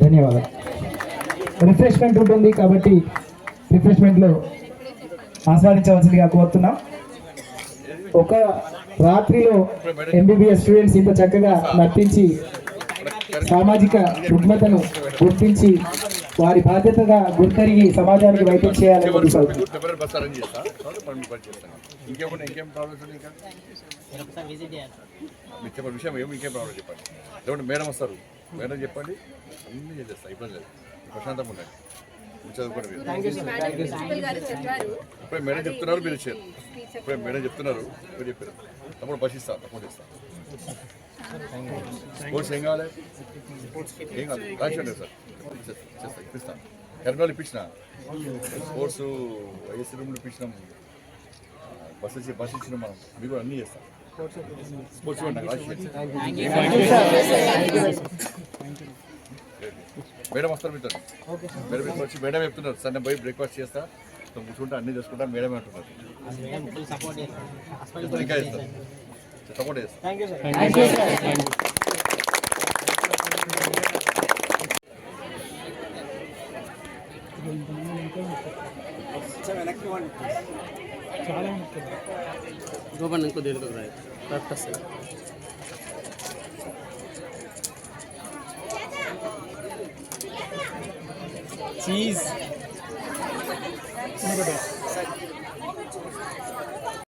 ధన్యవాదాలు. రిఫ్రెష్మెంట్ ఉంటుంది కాబట్టి రిఫ్రెష్మెంట్లో ఆస్వాదించవలసిందిగా కోరుతున్నాం. ఒక రాత్రిలో ఎంబీబీఎస్ స్టూడెంట్స్ ఇంత చక్కగా నర్తించి సామాజిక రుగ్మతను గుర్తించి వారి బాధ్యతగా గుర్తరిగి సమాజానికి వైద్యం చేయాలని చెప్పండి? విషయం ఏమి ఇంకేం ప్రాబ్లం చెప్పండి. లేకుంటే మేడం వస్తారు. మేడం చెప్పండి. అన్నీ ఇబ్బంది లేదు. ప్రశాంతంగా ఉండండి. చెప్పారు ఇప్పుడే మేడం చెప్తున్నారు మీరు ఇచ్చారు. ఇప్పుడే మేడం చెప్తున్నారు మీరు చెప్పారు. తప్పుడు బస్ ఇస్తా తప్పుడు ఇస్తా స్పోర్ట్స్ ఏం కావాలి ఏం కావాలి సార్ చేస్తా ఇచ్చేస్తా ఇప్పిస్తాను ఇప్పించిన స్పోర్ట్స్ ఏసీ రూమ్లు ఇప్పించినాం బస్ వచ్చి బస్ ఇచ్చిన మనం మీకు అన్నీ చేస్తాం స్పోర్ట్స్ మేడం వస్తారు మీతో మేడం ఇక్కడ వచ్చి మేడం చెప్తున్నారు సార్ నేను పోయి బ్రేక్ఫాస్ట్ చేస్తా కూర్చుంటా అన్నీ చేసుకుంటా మేడమే అంటున్నారు ఇంకా ఇస్తాను సపోర్ట్ చేస్తారు గోపన్ ఇంకో దీనికి రాయి కరెక్ట్ వస్తుంది చీజ్